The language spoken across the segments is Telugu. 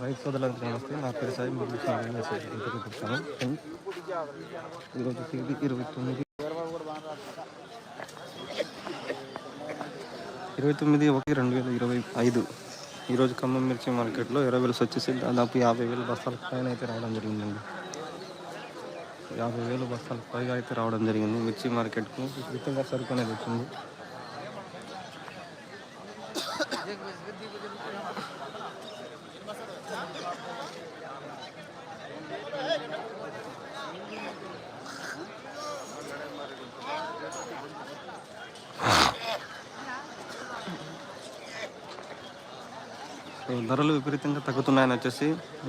రైతు సోదరులకు నమస్తే. నా పేరు సాయి. మీరు చెప్తాను ఈరోజు తేదీ ఇరవై తొమ్మిది. ఇరవై తొమ్మిది ఒకటి రెండు వేల ఇరవై ఐదు. ఈరోజు ఖమ్మం మిర్చి మార్కెట్లో ఇరవై వేలు వచ్చేసి దాదాపు యాభై వేలు బస్తాల పైన అయితే రావడం జరిగిందండి. యాభై వేలు బస్తాల పైగా అయితే రావడం జరిగింది. మిర్చి మార్కెట్కు విధంగా సరుకు అనేది వచ్చింది. ధరలు విపరీతంగా తగ్గుతున్నాయని వచ్చేసి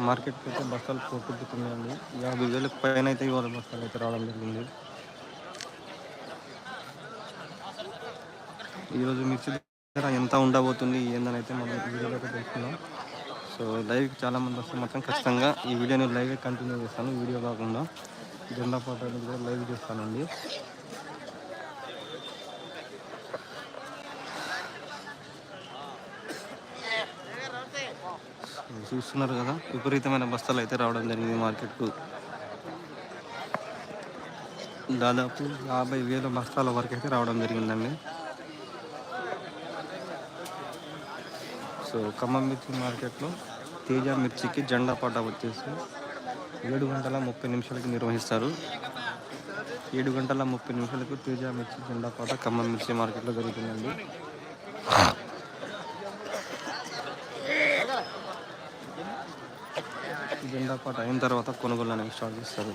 మార్కెట్కి అయితే బస్తాలు పోతున్నాయండి యాభై వేలకు పైన అయితే ఇవాళ బస్తాలు అయితే రావడం జరిగింది. ఈరోజు మిర్చి ఎంత ఉండబోతుంది ఏందని అయితే మనం వీడియోలో తెలుసుకున్నాం సో లైవ్కి చాలామంది వస్తే మాత్రం ఖచ్చితంగా ఈ వీడియోని లైవ్ కంటిన్యూ చేస్తాను వీడియో కాకుండా. జెండా పాటలు కూడా లైవ్ చేస్తానండి. చూస్తున్నారు కదా విపరీతమైన బస్తాలు అయితే రావడం జరిగింది మార్కెట్కు. దాదాపు యాభై వేల బస్తాల వరకు అయితే రావడం జరిగిందండి. సో ఖమ్మం మిర్చి మార్కెట్లో తేజ మిర్చికి జెండా పాట వచ్చేసి ఏడు గంటల ముప్పై నిమిషాలకి నిర్వహిస్తారు. ఏడు గంటల ముప్పై నిమిషాలకు తేజ మిర్చి జెండా పాట ఖమ్మం మిర్చి మార్కెట్లో జరుగుతుందండి. జెండా పాట అయిన తర్వాత కొనుగోలు అనేవి స్టార్ట్ చేస్తారు.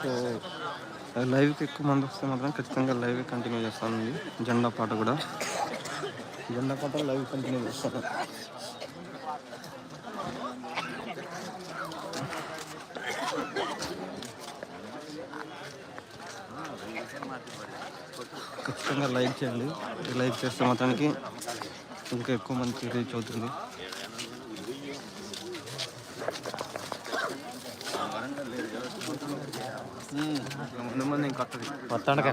సో లైవ్కి ఎక్కువ మంది వస్తే మాత్రం ఖచ్చితంగా లైవ్ కంటిన్యూ చేస్తానండి. జెండా పాట కూడా. జెండా పాట లైవ్ కంటిన్యూ చేస్తాను. ఖచ్చితంగా లైక్ చేయండి. లైక్ చేస్తే మాత్రానికి ఇంకా ఎక్కువ మందికి రీచ్ అవుతుంది. ముందు మంది ఇంకా వస్తాడుగా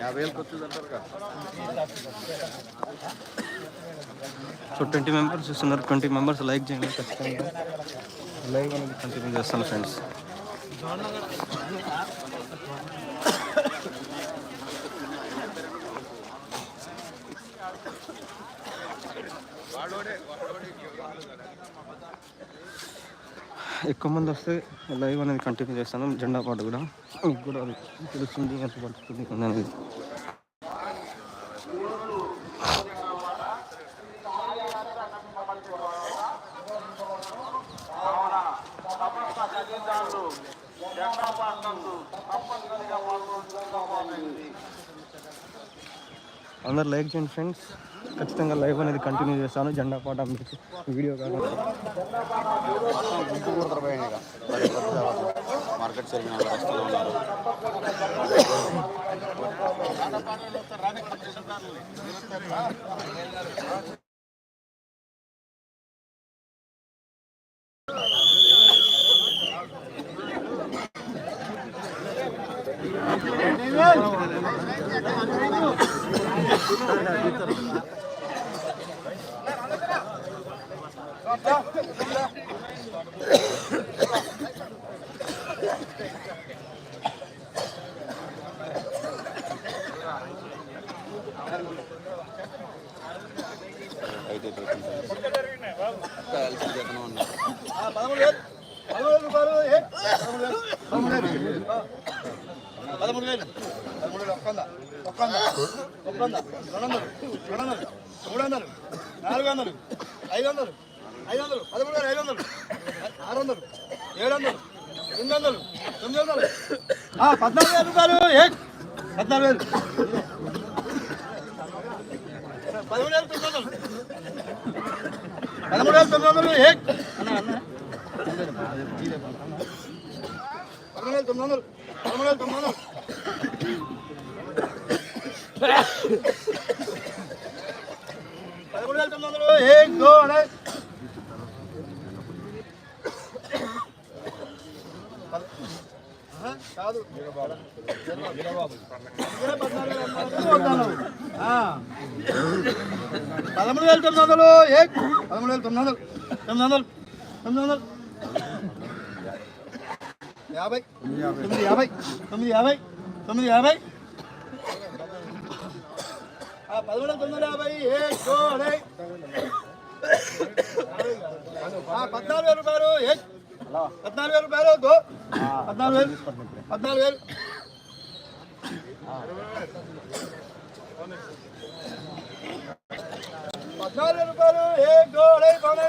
యాభై వేలకు వచ్చింది అంటారు సో ట్వంటీ మెంబర్స్ చూస్తున్నారు. ట్వంటీ మెంబర్స్ లైక్ చేయండి. ఖచ్చితంగా. లైవ్ అనేది కంటిన్యూ చేస్తాను ఫ్రెండ్స్ ఎక్కువ మంది వస్తే లైవ్ అనేది కంటిన్యూ చేస్తాను. జెండా పాట కూడా. మీకు కూడా అది తెలుస్తుంది ఎంత పడుతుంది అనేది. అందరు లైక్ చేయండి ఫ్రెండ్స్. ఖచ్చితంగా లైవ్ అనేది కంటిన్యూ చేస్తాను. జెండా పాట మీకు వీడియో కావాలి మార్కెట్ జరిగిన ఉన్నారు. పదమూడు వేలు. పదమూడు వేలు ఒక్కంద ఒక్క వంద. రెండు వందలు. రెండు వందలు. మూడు వందలు. నాలుగు వందలు. ఐదు వందలు. ఐదు వందలు. పదమూడు వేలు ఐదు వందలు. ఆరు వందలు. ఏడు వందలు. ఎనిమిది వందలు. తొమ్మిది వందలు. ఆ, పద్నాలుగు వేల రూపాయలు. ఏ? పద్నాలుగు వేలు. పదమూడు వేల తొమ్మిది వందలు. పదమూడు వేల తొమ్మిది వందలు. ఏ? అన్న అన్న పదమూడు వేల తొమ్మిది వందలు. పదమూడు వేల తొమ్మిది వందలు. పదమూడు వేల తొమ్మిది వందలు. ఏ కాదు. పదమూడు వేల తొమ్మిది వందలు. ఏ పదమూడు వేల తొమ్మిది వందలు తొమ్మిది వందలు తొమ్మిది వందలు. యాభై. తొమ్మిది యాభై. తొమ్మిది యాభై. తొమ్మిది యాభై. ఆ, పదమూడు తొమ్మిది యాభై. పద్నాలుగు వేల రూపాయలు ఏ? పద్నాలుగు వేల రూపాయలు పద్నాలుగు వేలు. పద్నాలుగు వేలు. పద్నాలుగు వేల రూపాయలు ఏ గో అనే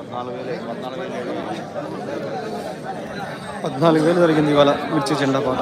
పద్నాలుగు పద్నాలుగు వేలు జరిగింది ఇవాళ మిర్చి జెండా పాట